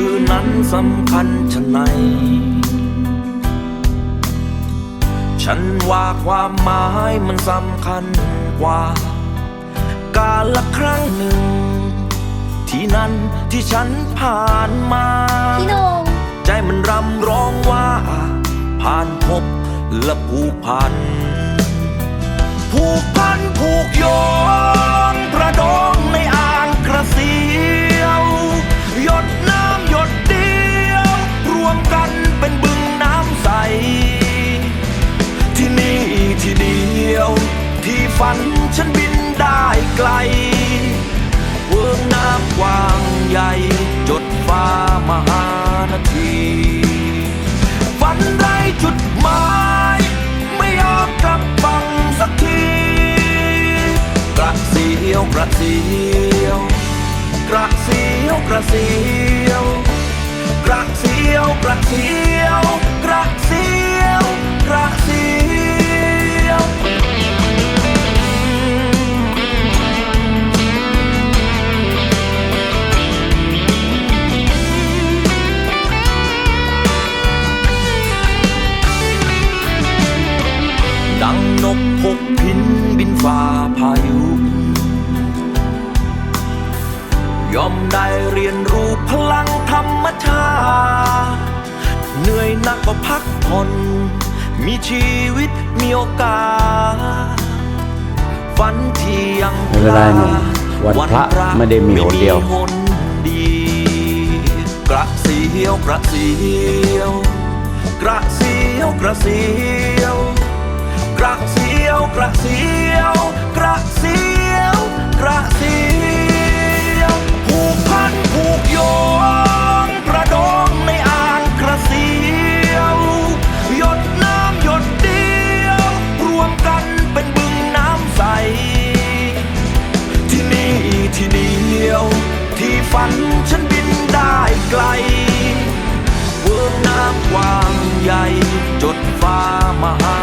ว่าชื่อนั้นสำคัญชะไหน ฉันว่าความหมายมันสำคัญกว่า กาลละครั้งหนึ่ง ที่นั้นที่ฉันผ่านมา พี่โหนงใจมันรำร้องว่า ผ่านพบและผูกพัน ผูกพันผูกโยง ฝันฉันบินได้ไกลเวิงน้ำกว้างใหญ่ จดฟ้ามหานาทีฝันไรจุดหมายไม่ยอมกลับฟังสักทีกระเสียวกระเสียวกระเสียวกระเสียวกระเสียวกระเสียว เหนื่อยหนักก็พักผ่อน มีชีวิตมีโอกาสฝันที่ยังไม่เป็นไรหนุ่มวันพระไม่ได้มีหนเดียวไม่มีหนดีกระเสียวกระเสียวกระเสียวกระเสียวกระเสียวกระเสียว ไกลเวิงน้ำความใหญ่ จดฟ้ามหา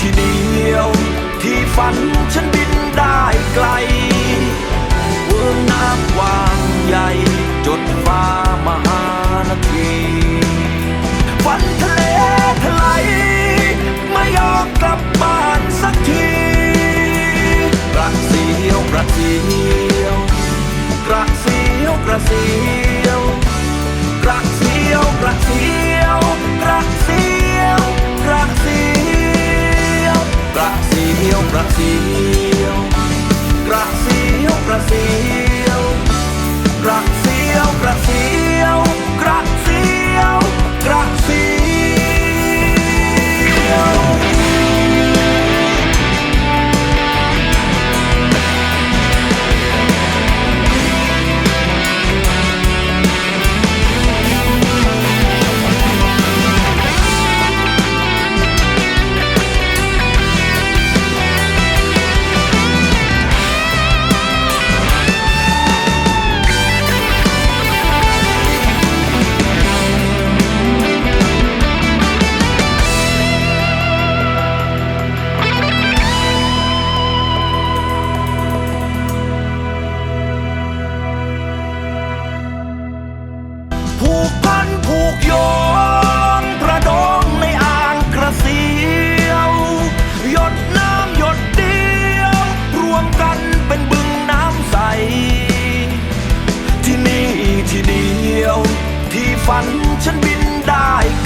ที่เดียว ที่ฝันฉันบินได้ไกล กระเสียวกระเสียว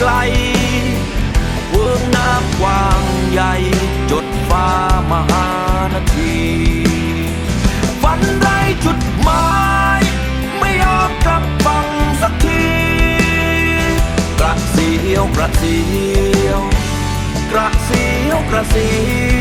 ไกล เวิ้งน้ำกว้างใหญ่ จดฟ้ามหานาทีฝันไรจุดหมายไม่ยอมกลับฟังสักทีกระเสียวกระเสียวกระเสียวกระเสียว